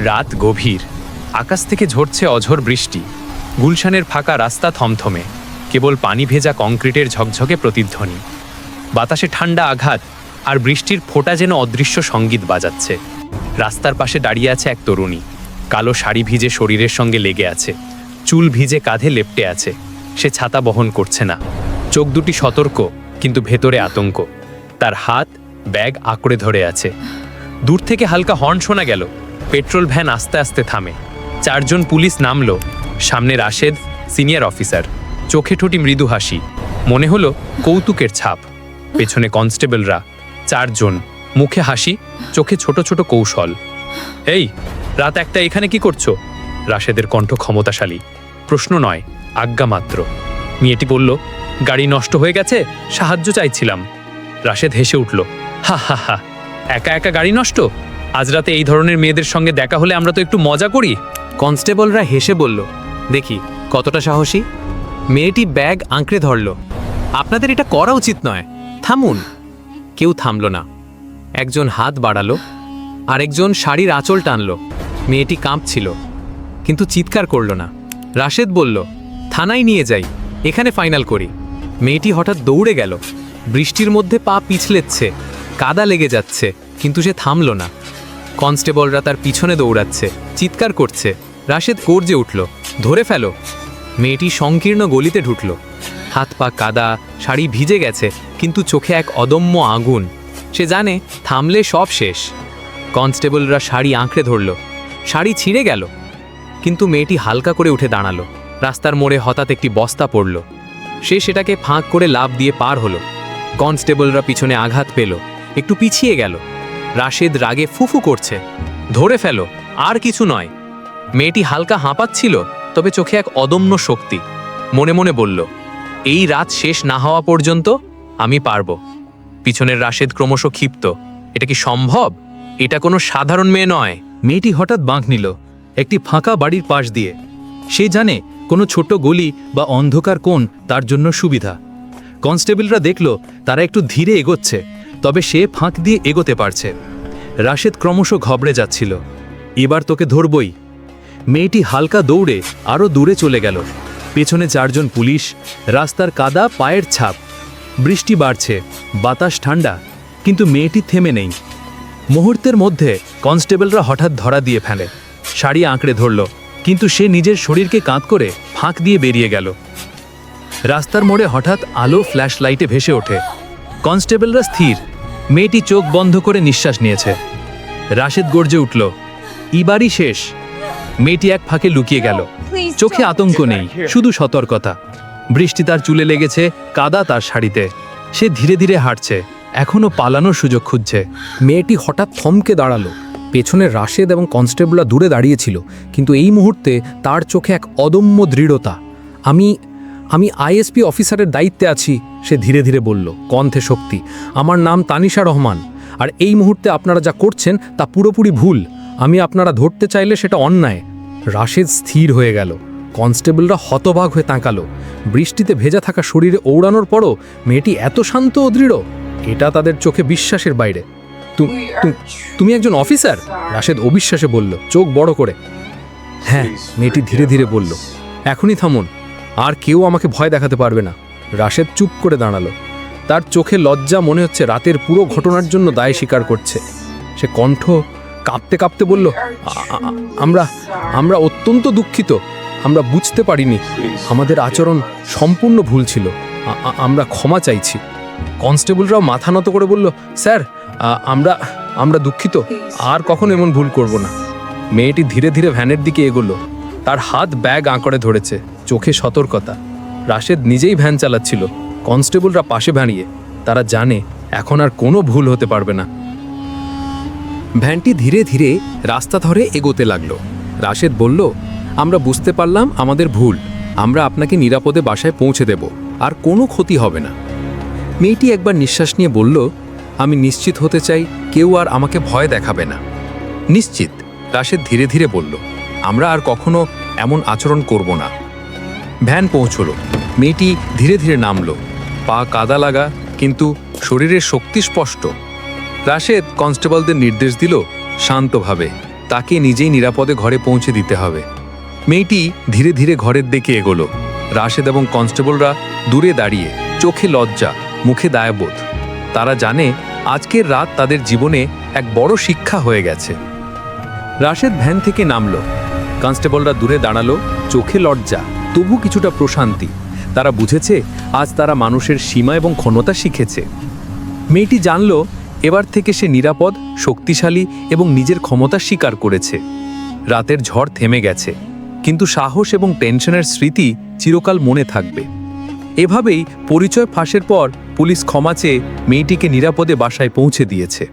রাত গভীর। আকাশ থেকে ঝরছে অঝোর বৃষ্টি। গুলশানের ফাঁকা রাস্তা থমথমে। কেবল পানি ভেজা কংক্রিটের ঝকঝকে প্রতিধ্বনি। বাতাসে ঠান্ডা আঘাত আর বৃষ্টির ফোঁটা যেন অদৃশ্য সংগীত বাজাচ্ছে। রাস্তার পাশে দাঁড়িয়ে আছে এক তরুণী। কালো শাড়ি ভিজে শরীরের সঙ্গে লেগে আছে। চুল ভিজে কাঁধে লেপটে আছে। সে ছাতা বহন করছে না। চোখ দুটি সতর্ক, কিন্তু ভেতরে আতঙ্ক। তার হাত, ব্যাগ আঁকড়ে ধরে আছে। দূর থেকে হালকা হর্ন শোনা গেল। পেট্রোল ভ্যান আস্তে আস্তে থামে। চারজন পুলিশ নামলো। সামনে রাশেদ, সিনিয়র অফিসার। চোখে ঠুটি মৃদু হাসি। মনে হলো কৌতুকের ছাপ। পেছনে কনস্টেবলরা, চারজন। মুখে হাসি, চোখে ছোট ছোট কৌশল। এই, রাত একটা, এখানে কি করছ? রাশেদের কণ্ঠ ক্ষমতাশালী। প্রশ্ন নয়, আজ্ঞা মাত্র। মেয়েটি বলল, গাড়ি নষ্ট হয়ে গেছে, সাহায্য চাইছিলাম। রাশেদ হেসে উঠল, হা হা হা। একা একা গাড়ি নষ্ট? আজ রাতে এই ধরনের মেয়েদের সঙ্গে দেখা হলে আমরা তো একটু মজা করি। কনস্টেবলরা হেসে বলল, দেখি, কতটা সাহসী। মেয়েটি ব্যাগ আঁকড়ে ধরল। আপনাদের এটা করা উচিত নয়। থামুন। কেউ থামল না। একজন হাত বাড়ালো, আরেকজন শাড়ির আঁচল টানল। মেয়েটি কাঁপছিল, কিন্তু চিৎকার করল না। রাশেদ বলল, থানায় নিয়ে যাই, এখানে ফাইনাল করি। মেয়েটি হঠাৎ দৌড়ে গেল। বৃষ্টির মধ্যে পা পিছলেচ্ছে কাদা লেগে যাচ্ছে, কিন্তু সে থামল না। কনস্টেবলরা তার পিছনে দৌড়াচ্ছে, চিৎকার করছে। রাশেদ গর্জে উঠল, ধরে ফেলো। মেয়েটি সংকীর্ণ গলিতে ঢুকল। হাত পা কাদা, শাড়ি ভিজে গেছে, কিন্তু চোখে এক অদম্য আগুন। সে জানে, থামলে সব শেষ। কনস্টেবলরা শাড়ি আঁকড়ে ধরল। শাড়ি ছিঁড়ে গেল। কিন্তু মেয়েটি হালকা করে উঠে দাঁড়াল। রাস্তার মোড়ে হঠাৎ একটি বস্তা পড়ল। সে সেটাকে ফাঁক করে লাভ দিয়ে পার হলো। কনস্টেবলরা পিছনে আঘাত পেল। একটু পিছিয়ে গেল। রাশেদ রাগে ফুফু করছে। ধরে ফেলো, আর কিছু নয়। মেয়েটি হালকা হাঁপাচ্ছিল, তবে চোখে এক অদম্য শক্তি। মনে মনে বলল, এই রাত শেষ না হওয়া পর্যন্ত আমি পারব। পিছনের রাশেদ ক্রমশ ক্ষিপ্ত, এটা কি সম্ভব? এটা কোনো সাধারণ মেয়ে নয়। মেয়েটি হঠাৎ বাঁক নিল, একটি ফাঁকা বাড়ির পাশ দিয়ে। সে জানে কোনো ছোট গলি বা অন্ধকার কোণ তার জন্য সুবিধা। কনস্টেবলরা দেখল, তারা একটু ধীরে এগোচ্ছে, তবে সে ফাঁক দিয়ে এগোতে পারছে। রাশেদ ক্রমশ ঘবড়ে যাচ্ছিল। এবার তোকে ধরবই। মেয়েটি হালকা দৌড়ে আরও দূরে চলে গেল। পেছনে চারজন পুলিশ, রাস্তার কাদা, পায়ের ছাপ। বৃষ্টি বাড়ছে, বাতাস ঠান্ডা, কিন্তু মেয়েটি থেমে নেই। মুহূর্তের মধ্যে কনস্টেবলরা হঠাৎ ধরা দিয়ে ফেলে। শাড়ি আঁকড়ে ধরল, কিন্তু সে নিজের শরীরকে কাঁধ করে ফাঁক দিয়ে বেরিয়ে গেল। রাস্তার মোড়ে হঠাৎ আলো ফ্ল্যাশ লাইটে ভেসে ওঠে। কনস্টেবলরা স্থির। মেয়েটি চোখ বন্ধ করে নিঃশ্বাস নিয়েছে। রাশেদ গর্জে উঠল ইবারই শেষ। মেয়েটি এক ফাঁকে লুকিয়ে গেল। চোখে আতঙ্ক নেই শুধু সতর্কতা। বৃষ্টি তার চুলে লেগেছে কাদা তার শাড়িতে। সে ধীরে ধীরে হাঁটছে এখনও পালানোর সুযোগ খুঁজছে। মেয়েটি হঠাৎ থমকে দাঁড়াল। পেছনে রাশেদ এবং কনস্টেবলরা দূরে দাঁড়িয়েছিল কিন্তু এই মুহূর্তে তার চোখে এক অদম্য দৃঢ়তা। আমি আমি আইএসপি অফিসারের দায়িত্বে আছি সে ধীরে ধীরে বলল কণ্ঠে শক্তি। আমার নাম তানিশা রহমান। আর এই মুহূর্তে আপনারা যা করছেন তা পুরোপুরি ভুল। আমি আপনারা ধরতে চাইলে সেটা অন্যায়। রাশেদ স্থির হয়ে গেল। কনস্টেবলরা হতবাক হয়ে তাঁকালো। বৃষ্টিতে ভেজা থাকা শরীরে ওড়ানোর পরও মেয়েটি এত শান্ত ও দৃঢ় এটা তাদের চোখে বিশ্বাসের বাইরে। তুমি একজন অফিসার? রাশেদ অবিশ্বাসে বলল। চোখ বড় করে। হ্যাঁ মেয়েটি ধীরে ধীরে বলল। এখনই থামুন। আর কেউ আমাকে ভয় দেখাতে পারবে না। রাশেদ চুপ করে দাঁড়াল। তার চোখে লজ্জা মনে হচ্ছে রাতের পুরো ঘটনার জন্য দায় স্বীকার করছে। সে কণ্ঠ কাঁপতে কাঁপতে বলল, "আ- আ- আমরা আমরা অত্যন্ত দুঃখিত। আমরা বুঝতে পারিনি। আমাদের আচরণ সম্পূর্ণ ভুল ছিল। আমরা ক্ষমা চাইছি। কনস্টেবলরাও মাথা নত করে বলল, স্যার আমরা আমরা দুঃখিত। আর কখনো এমন ভুল করব না। মেয়েটি ধীরে ধীরে ভ্যানের দিকে এগোলো। তার হাত ব্যাগ আঁকড়ে ধরেছে। চোখে সতর্কতা। রাশেদ নিজেই ভ্যান চালাচ্ছিল। কনস্টেবলরা পাশে ভাঁড়িয়ে তারা জানে এখন আর কোনো ভুল হতে পারবে না। ভ্যানটি ধীরে ধীরে রাস্তা ধরে এগোতে লাগল। রাশেদ বলল, আমরা বুঝতে পারলাম আমাদের ভুল। আমরা আপনাকে নিরাপদে বাসায় পৌঁছে দেব, আর কোনো ক্ষতি হবে না। মেয়েটি একবার নিঃশ্বাস নিয়ে বলল, আমি নিশ্চিত হতে চাই কেউ আর আমাকে ভয় দেখাবে না। নিশ্চিত, রাশেদ ধীরে ধীরে বলল, আমরা আর কখনো এমন আচরণ করব না। ভ্যান পৌঁছলো। মেয়েটি ধীরে ধীরে নামলো। পা কাদা লাগা, কিন্তু শরীরের শক্তি স্পষ্ট। রাশেদ কনস্টেবলদের নির্দেশ দিল শান্তভাবে, তাকে নিজেই নিরাপদে ঘরে পৌঁছে দিতে হবে। মেয়েটি ধীরে ধীরে ঘরের দিকে এগোলো। রাশেদ এবং কনস্টেবলরা দূরে দাঁড়িয়ে, চোখে লজ্জা, মুখে দায়বোধ। তারা জানে, আজকের রাত তাদের জীবনে এক বড় শিক্ষা হয়ে গেছে। রাশেদ ভ্যান থেকে নামল। কনস্টেবলরা দূরে দাঁড়াল, চোখে লজ্জা, তবু কিছুটা প্রশান্তি। তারা বুঝেছে, আজ তারা মানুষের সীমা এবং ক্ষমতা শিখেছে। মেয়েটি জানল, এবার থেকে সে নিরাপদ, শক্তিশালী এবং নিজের ক্ষমতা স্বীকার করেছে। রাতের ঝড় থেমে গেছে, কিন্তু সাহস এবং টেনশনের স্মৃতি চিরকাল মনে থাকবে। এভাবেই পরিচয় ফাঁসের পর পুলিশ ক্ষমা চেয়ে মেয়েটিকে নিরাপদে বাসায় পৌঁছে দিয়েছে।